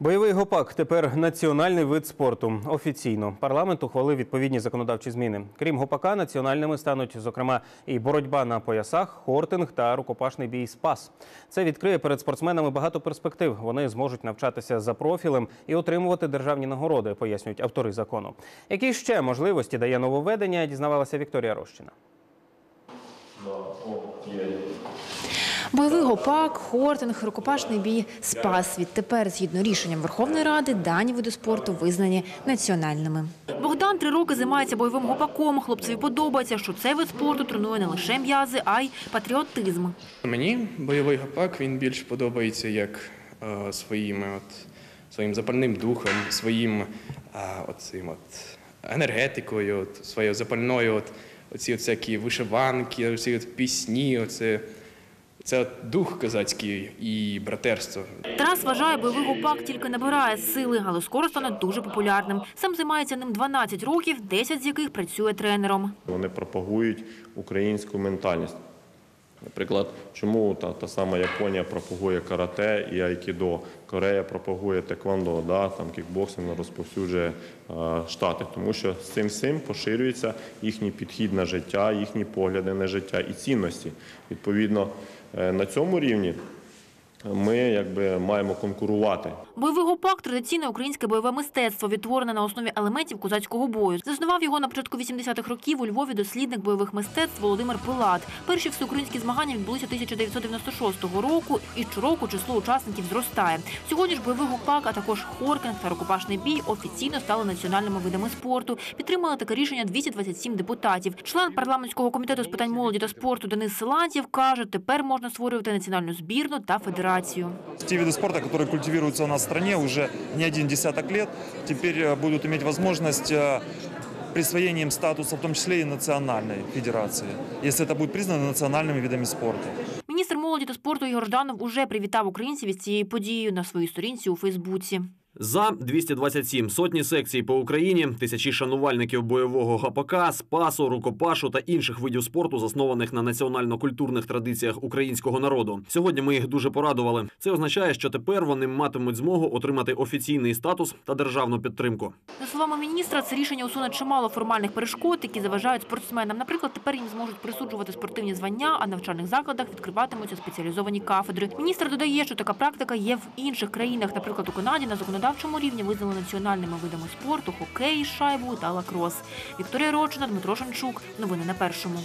Бойовий гопак тепер національний вид спорту. Офіційно парламент ухвалив відповідні законодавчі зміни. Крім гопака, національними стануть зокрема і боротьба на поясах, хортинг та рукопашний бій спас. Це відкриє перед спортсменами багато перспектив. Вони зможуть навчатися за профілем і отримувати державні нагороди, пояснюють автори закону. Які ще можливості дає нововведення, дізнавалася Вікторія Рощина. Бойовий гопак, хортинг, рукопашний бій, спас. Відтепер, згідно рішенням Верховної Ради, дані види спорту визнані національними. Богдан три роки займається бойовим гопаком. Хлопцеві подобається, що цей вид спорту тренує не лише м'язи, а й патріотизм. Мені бойовий гопак він більш подобається як е, своїми от, своїм запальним духом, своїм е, оцим от, енергетикою, от, своєю запальною, от, оці от всякі вишиванки, оці от пісні, оце, це дух козацький і братерство. Тарас вважає, бойовий гупак тільки набирає сили, але скоро стане дуже популярним. Сам займається ним 12 років, 10 з яких працює тренером. Вони пропагують українську ментальність. Наприклад, чому та, та сама Японія пропагує карате і айкідо, Корея пропагує теквондо, да, там кікбоксинг розповсюджує е, Штати, тому що з цим всім поширюється їхній підхід на життя, їхні погляди на життя і цінності. Відповідно, е, на цьому рівні ми якби маємо конкурувати. Бойовий гопак – традиційне українське бойове мистецтво, відтворене на основі елементів козацького бою. Заснував його на початку 80-х років у Львові дослідник бойових мистецтв Володимир Пилат. Перші всеукраїнські змагання відбулися 1996 року, і щороку число учасників зростає. Сьогодні ж бойовий гопак, а також хоркінг та рукопашний бій офіційно стали національними видами спорту. Підтримали таке рішення 227 депутатів. Член парламентського комітету з питань молоді та спорту Денис Силантьєв каже, тепер можна створювати національну збірну та федерацію Те виды спорта, которые культивируются у нас в стране уже не один десяток лет, теперь э, будут иметь возможность э, присвоения им статуса, в том числе и национальной федерации, если это будет признано национальными видами спорта. Міністр молоді та спорту Ігор Жданов уже привітав українців із цією подією на своїй сторінці у Фейсбуці. За 227 сотні секцій по Україні, тисячі шанувальників бойового гапака, спасу, рукопашу та інших видів спорту, заснованих на національно-культурних традиціях українського народу. Сьогодні ми їх дуже порадували. Це означає, що тепер вони матимуть змогу отримати офіційний статус та державну підтримку. За словами міністра, це рішення усуне чимало формальних перешкод, які заважають спортсменам. Наприклад, тепер їм зможуть присуджувати спортивні звання, а в навчальних закладах відкриватимуться спеціалізовані кафедри. Міністр додає, що така практика є в інших країнах. Наприклад, у Канаді на законодавчому рівні визнали національними видами спорту хокей, шайбу та лакрос. Вікторія Рочина, Дмитро Шанчук. Новини на першому.